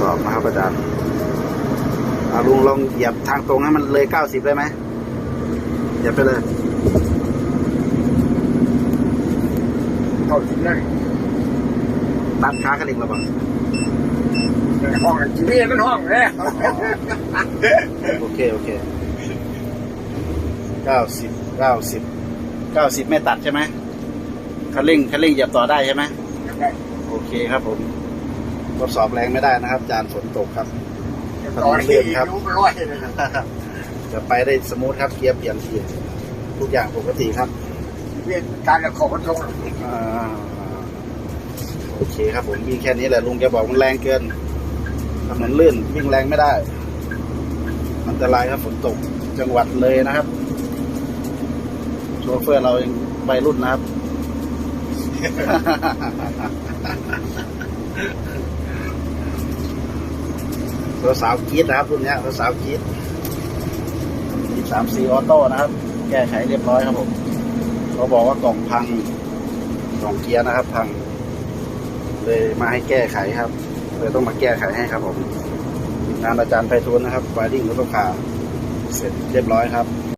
สอบนะครับอาจารย์อาลุงลองเหยียบทางตรงให้มันเลยเก้าสิบได้ไหมเหยียบไปเลยเข้าถึงได้ตัดขากระดิ่งระบังในห้องจีวีมันห้องเลยโอเค โอเคเก้าสิบเก้าสิบเก้าสิบไม่ตัดใช่ไหมคันเร่งคันเร่งเหยียบต่อได้ใช่ไหมโอเคครับผม ทดสอบแรงไม่ได้นะครับอาจารย์ฝนตกครับตอนที่ยูมันร้อยเลยนะจะไปได้สมูทครับเกียร์เปลี่ยนทีทุกอย่างปกติครับเวียนการกับของมันตรงอ่าโอเคครับผมวิ่งแค่นี้แหละลุงแกบอกมันแรงเกินถนนลื่นวิ่งแรงไม่ได้อันตรายครับฝนตกจังหวัดเลยนะครับโชเฟอร์เรายังวัยรุ่นนะครับ ตัวสาวกีดนะครับรุ่นเนี้ยตัวสาวกีดสามสี่ออโต้นะครับ แก้ไขเรียบร้อยครับผมเขาบอกว่ากล่องพังกล่องเกียร์นะครับ พัง เลยมาให้แก้ไขครับเลยต้องมาแก้ไขให้ครับผมงานอาจารย์ไพฑูรย์นะครับไฟดิ้งรถลูกค้าเสร็จเรียบร้อยครับ